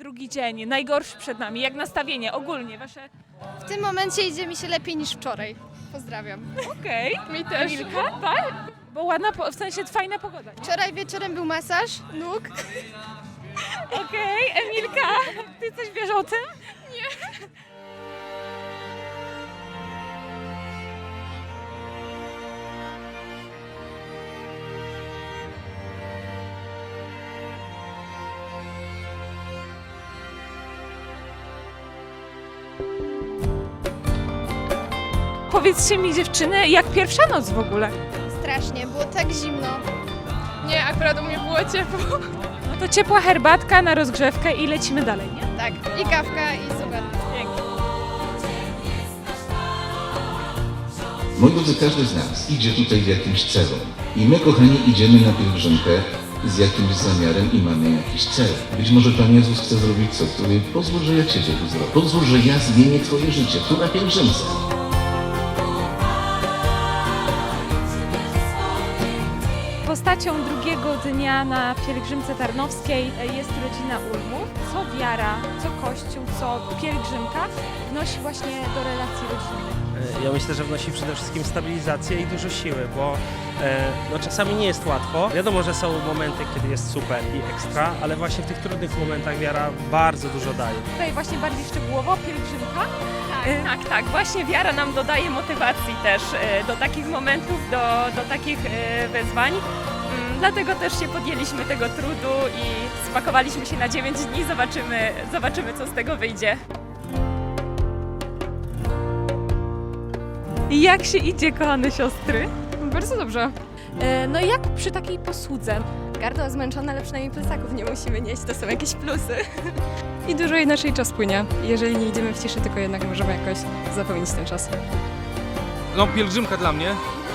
Drugi dzień, najgorszy przed nami. Jak nastawienie ogólnie wasze? W tym momencie idzie mi się lepiej niż wczoraj. Pozdrawiam. Okej. Mi też. Emilka, tak? Bo ładna, po- w sensie fajna pogoda. nie? Wczoraj wieczorem był masaż nóg. Okej, Emilka, ty coś wiesz o tym? Powiedzcie mi dziewczyny, jak pierwsza noc w ogóle? Strasznie, było tak zimno. Nie, akurat u mnie było ciepło. No to ciepła herbatka na rozgrzewkę i lecimy dalej, nie? Tak, i kawka i super. Pięknie. Moi drodzy, każdy z nas idzie tutaj w jakimś celu. I my, kochani, idziemy na pielgrzymkę z jakimś zamiarem i mamy jakiś cel. Być może Pan Jezus chce zrobić coś, który pozwól, że ja Ciebie uzdrowię. Pozwól, że ja zmienię Twoje życie tu na pielgrzymce. Postacią drugiego dnia na pielgrzymce tarnowskiej jest rodzina Ulmów. Co wiara, co kościół, co pielgrzymka wnosi właśnie do relacji rodzinnych. E, Ja myślę, że wnosi przede wszystkim stabilizację i dużo siły, bo e, no, czasami nie jest łatwo. Wiadomo, że są momenty, kiedy jest super i ekstra, ale właśnie w tych trudnych momentach wiara bardzo dużo daje. Tutaj właśnie bardziej szczegółowo pielgrzymka. Y, Tak, tak. Właśnie wiara nam dodaje motywacji też e, do takich momentów, do, do takich e, wyzwań. Dlatego też się podjęliśmy tego trudu i spakowaliśmy się na 9 dni. Zobaczymy, zobaczymy co z tego wyjdzie. I jak się idzie, kochane siostry? Bardzo dobrze. E, No jak przy takiej posłudze? Gardło zmęczone, ale przynajmniej plecaków nie musimy nieść, to są jakieś plusy. I dużo inaczej czas płynie. Jeżeli nie idziemy w ciszy, tylko jednak możemy jakoś zapełnić ten czas. No pielgrzymka dla mnie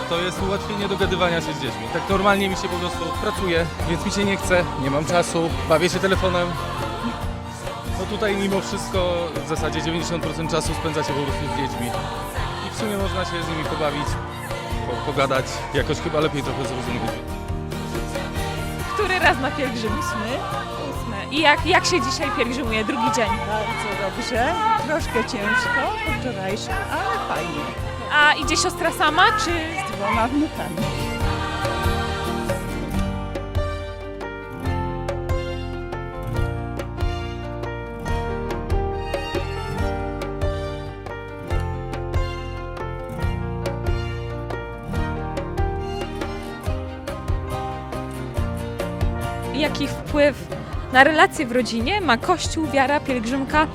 to jest ułatwienie dogadywania się z dziećmi. Tak normalnie mi się po prostu pracuje, więc mi się nie chce, nie mam czasu, bawię się telefonem. No tutaj mimo wszystko w zasadzie 90% czasu spędzacie po prostu z dziećmi. I w sumie można się z nimi pobawić, po, pogadać, jakoś chyba lepiej trochę zrozumieć. Który raz na. Ósmy. I jak, jak się dzisiaj pielgrzymuje? Drugi dzień. Bardzo dobrze, troszkę ciężko po wczorajszym, ale fajnie. A idzie siostra sama, czy... Z dwoma wnukami. Jaki wpływ na relacje w rodzinie ma kościół, wiara, pielgrzymka?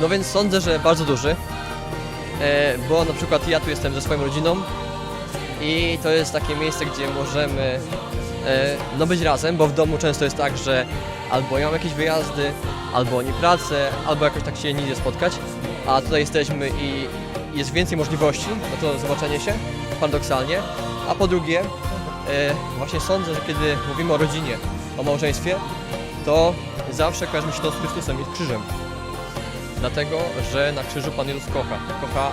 No więc sądzę, że bardzo duży, bo na przykład ja tu jestem ze swoją rodziną i to jest takie miejsce, gdzie możemy e, no być razem, bo w domu często jest tak, że albo ja mam jakieś wyjazdy, albo oni pracę, albo jakoś tak się nie spotkać, a tutaj jesteśmy i jest więcej możliwości na to zobaczenie się, paradoksalnie, a po drugie e, właśnie sądzę, że kiedy mówimy o rodzinie, o małżeństwie, to zawsze kojarzy mi się to z Chrystusem i z krzyżem dlatego, że na krzyżu Pan Jezus kocha, kocha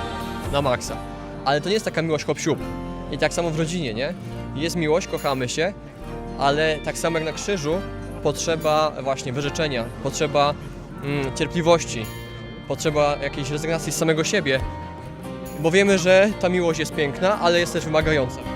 na maksa. Ale to nie jest taka miłość hop siup. I tak samo w rodzinie, nie? Jest miłość, kochamy się, ale tak samo jak na krzyżu potrzeba właśnie wyrzeczenia, potrzeba mm, cierpliwości, potrzeba jakiejś rezygnacji z samego siebie, bo wiemy, że ta miłość jest piękna, ale jest też wymagająca.